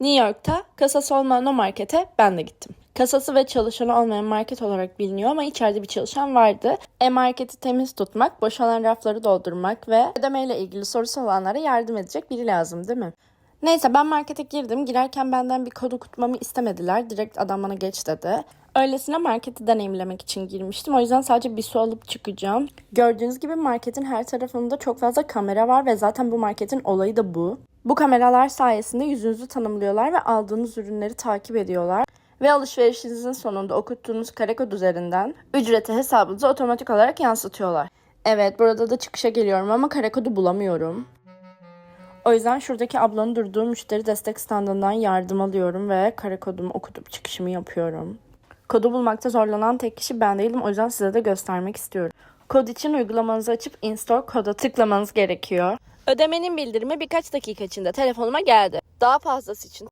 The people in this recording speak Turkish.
New York'ta kasası olmayan o markete ben de gittim. Kasası ve çalışanı olmayan market olarak biliniyor ama içeride bir çalışan vardı. E-marketi temiz tutmak, boşalan rafları doldurmak ve ödemeyle ilgili sorusu olanlara yardım edecek biri lazım değil mi? Neyse ben markete girdim. Girerken benden bir kod okutmamı istemediler. Direkt adam bana geç dedi. Öylesine marketi deneyimlemek için girmiştim. O yüzden sadece bir su alıp çıkacağım. Gördüğünüz gibi marketin her tarafında çok fazla kamera var ve zaten bu marketin olayı da bu. Bu kameralar sayesinde yüzünüzü tanımlıyorlar ve aldığınız ürünleri takip ediyorlar. Ve alışverişinizin sonunda okuttuğunuz kare kod üzerinden ücreti hesabınıza otomatik olarak yansıtıyorlar. Evet burada da çıkışa geliyorum ama kare kodu bulamıyorum. O yüzden şuradaki ablanın durduğu müşteri destek standından yardım alıyorum ve kare kodumu okutup çıkışımı yapıyorum. Kodu bulmakta zorlanan tek kişi ben değilim o yüzden size de göstermek istiyorum. Kod için uygulamanızı açıp install koda tıklamanız gerekiyor. Ödemenin bildirimi birkaç dakika içinde telefonuma geldi. Daha fazlası için